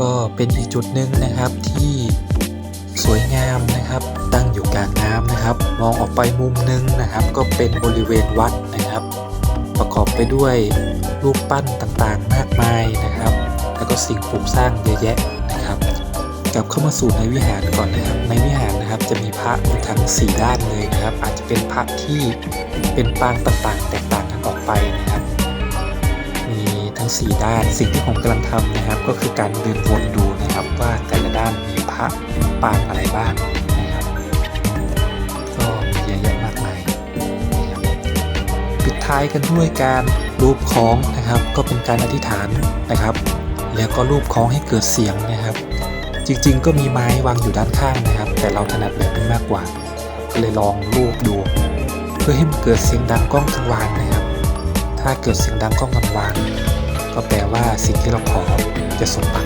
ก็เป็นอีกจุดหนึ่งนะครับที่สวยงามนะครับ ตั้งอยู่กลางน้ำนะครับ มองออกไปมุมหนึงนะครับ ก็เป็นบริเวณวัดนะครับ ประกอบไปด้วยรูปปั้นต่างๆ มากมายนะครับ แล้วก็สิ่งปลูกสร้างเยอะแยะนะครับ กลับเข้ามาสู่ในวิหารก่อนนะครับ ในวิหารนะครับจะมีพระอยู่ทั้ง 4 ด้านเลยนะครับ อาจจะเป็นพระที่เป็นปางต่างๆแตกต่าง ทั้ง 4 ด้าน สิ่งที่ผมกำลังทำนะครับ ก็คือการเดินวนดูนะครับว่าแต่ละด้านมีพระปางอะไรบ้างนะครับก็มีเยอะแยะมากมายปิดท้ายกันด้วยการรูปคล้องนะครับ ก็เป็นการอธิษฐานนะครับ แล้วก็รูปคล้องให้เกิดเสียงนะครับ จริงๆ ก็มีไม้วางอยู่ด้านข้างนะครับ แต่เราถนัดแบบนี้มากกว่า ก็เลยลองรูปดู เพื่อให้มันเกิดเสียงดังก้องกังวานนะครับถ้าเกิดเสียงดังก้องกังวาน ก็แปลว่าสิ่งที่เราขอจะสมปรารถนา